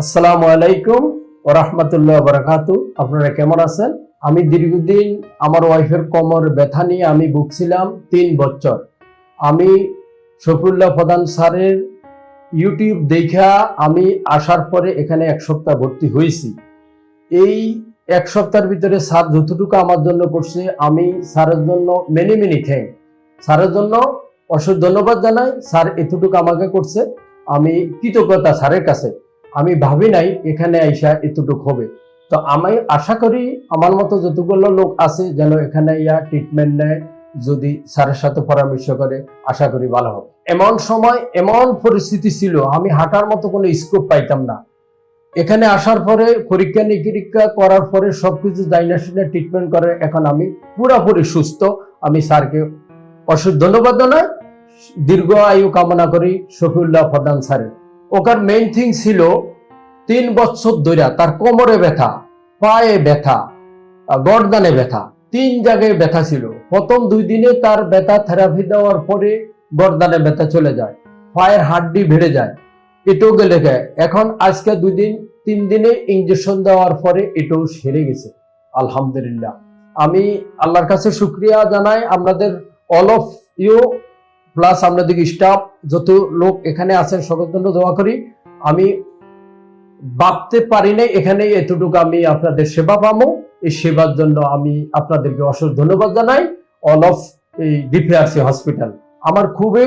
আসসালামু আলাইকুম ও রহমতুল্লাহ বারাকাতু। আপনারা কেমন আছেন? আমি দীর্ঘদিন আমার ওয়াইফের কোমর ব্যথা নিয়ে আমি ভুগছিলাম তিন বছর। আমি শফিউল্লাহ প্রধান স্যারের ইউটিউব দেখা আমি আসার পরে এখানে এক সপ্তাহ ভর্তি হয়েছি। এই এক সপ্তাহের ভিতরে স্যার যতটুকু আমার জন্য করছে, আমি স্যারের জন্য মেনি মেনি থ্যাংক স্যারের জন্য অসংখ্য ধন্যবাদ জানাই। স্যার এতটুকু আমাকে করছে। আমি কৃতজ্ঞতা স্যারের কাছে। আমি ভাবি নাই এখানে আইসা এতটুকু হবে। তো আমি আশা করি আমার মতো যতগুলো লোক আছে যেন এখানে ইয়া ট্রিটমেন্ট নেয়, যদি স্যারের সাথে পরামর্শ করে, আশা করি ভালো হবে। এমন সময় এমন পরিস্থিতি ছিল, আমি হাঁটার মতো কোনো স্কোপ পাইতাম না। এখানে আসার পরে, পরীক্ষা নিরীক্ষা করার পরে সবকিছু ডাইনাশনে ট্রিটমেন্ট করে, এখন আমি পুরোপুরি সুস্থ। আমি স্যারকে অসংখ্য ধন্যবাদ জানাই। দীর্ঘ আয়ু কামনা করি, শফিউল্লাহ প্রধান স্যারের। ওখার মেইন থিং ছিল তিন বছর ধরে তার কোমরে ব্যথা, পায়ে ব্যথা, গর্দানে ব্যথা, তিন জায়গায় ব্যথা ছিল। প্রথম দুই দিনে তার ব্যথা থেরাপি দেওয়ার পরে গর্দানে ব্যথা চলে যায়, পায়ের হাড্ডি ভেড়ে যায়, এটাও গেলে এখন আজকে দুই দিন, তিন দিনে ইঞ্জেকশন দেওয়ার পরে এটাও সেরে গেছে। আলহামদুলিল্লাহ। আমি আল্লাহর কাছে শুক্রিয়া জানাই। আপনাদের অল অফ ইউ প্লাস আপনাদের স্টাফ যত লোক এখানে আছেন সকলের জন্য দোয়া করি। আমি ভাবতে পারি নাই, এখানে এতটুকু আমি আপনাদের সেবা পাবো। এই সেবার জন্য আমি আপনাদেরকে অসংখ্য ধন্যবাদ জানাই। অল অফ এই ডিপিআরসি হসপিটাল আমার খুবই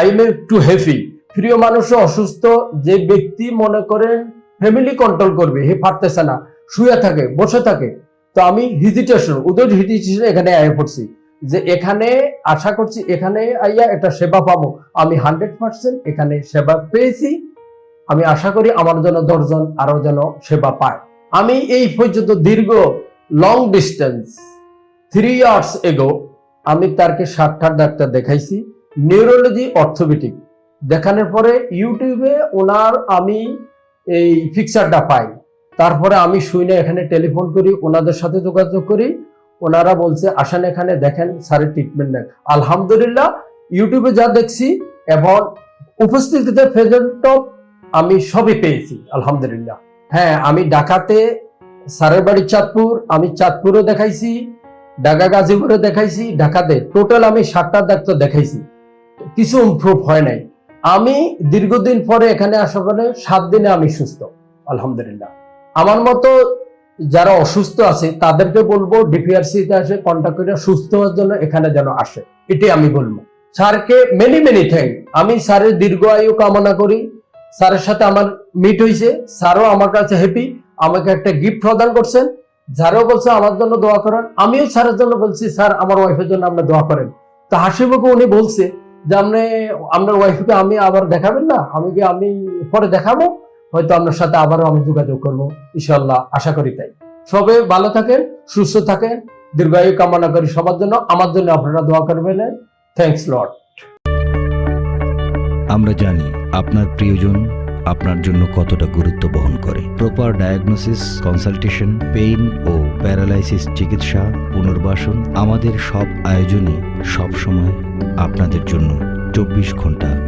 আই এম টু হ্যাপি প্রিয় মানুষও অসুস্থ, যে ব্যক্তি মনে করেন ফ্যামিলি কন্ট্রোল করবে, হে পারতেছে না, শুয়ে থাকে, বসে থাকে। তো আমি হিজিটেশন উদয় হিজিটেশন এখানে আয় পড়ছি। যে এখানে আশা করছি এখানে আইয়া একটা সেবা পাবো। আমি হান্ড্রেড পার্সেন্ট এখানে সেবা পেয়েছি। আমি আশা করি আমার জন্য দশজন আরও যেন সেবা পায়। আমি এই পর্যন্ত দীর্ঘ long distance three years ago আমি তারকে সাতটা ডাক্তার দেখাইছি। নিউরোলজি অর্থোপেডিক দেখানোর পরে ইউটিউবে ওনার আমি এই ফিক্সারটা পাই। তারপরে আমি শুনে এখানে টেলিফোন করি, ওনাদের সাথে যোগাযোগ করি। ওনারা বলছে, আসেন এখানে, দেখেন স্যারের ট্রিটমেন্ট নেন। আলহামদুলিল্লাহ, ইউটিউবে যা দেখছি, এবং উপস্থিতিতে প্রেজেন্ট আমি সবই পেয়েছি, আলহামদুলিল্লাহ। হ্যাঁ আমি ঢাকাতে স্যারের বাড়ি চাঁদপুর, আমি চাঁদপুরও দেখাইছি, ঢাকা গাজীপুরে দেখাইছি, ঢাকাতে টোটাল আমি সাতটা ডাক্তার দেখাইছি। কিছু ইম্প্রুভ হয় নাই। আমি দীর্ঘদিন পরে এখানে আসার পরে সাত দিনে আমি সুস্থ, আলহামদুলিল্লাহ। আমার মতো যারা অসুস্থ আছে, তাদেরকে বলব ডিপিআরসি তে আসে কন্ট্যাক্ট করে সুস্থ হওয়ার জন্য এখানে যেন আসে। এটাই আমি বলব। স্যারকে মেনি মেনি থ্যাংক আমি স্যারের দীর্ঘ আয়ু কামনা করি। স্যারের সাথে আমার মিট হয়েছে। স্যারও আমার কাছে হ্যাপি আমাকে একটা গিফট প্রদান করছেন। যারও বলছে আমার জন্য দোয়া করেন আমিও স্যারের জন্য বলছি, স্যার, আমার ওয়াইফের জন্য আপনি দোয়া করেন। তো হাসিবুকে উনি বলছে যে, আপনি, আপনার ওয়াইফকে আমি আবার দেখাবেন না? আমি কি, আমি পরে দেখাবো? হয়তো আপনার সাথে আবারও আমি যোগাযোগ করব। ইনশাল্লাহ আশা করি তাই। সবে ভালো থাকেন, সুস্থ থাকেন, দীর্ঘায়ু কামনা করি সবার জন্য। আমার জন্য আপনারা দোয়া করবেন। থ্যাংকস লট আমরা জানি আপনার প্রিয়জন আপনার জন্য কতটা গুরুত্ব বহন করে। প্রপার ডায়াগনোসিস কনসালটেশন পেইন ও প্যারালাইসিস চিকিৎসা, পুনর্বাসন আমাদের সব আয়োজনই সব সময় আপনাদের জন্য চব্বিশ ঘণ্টা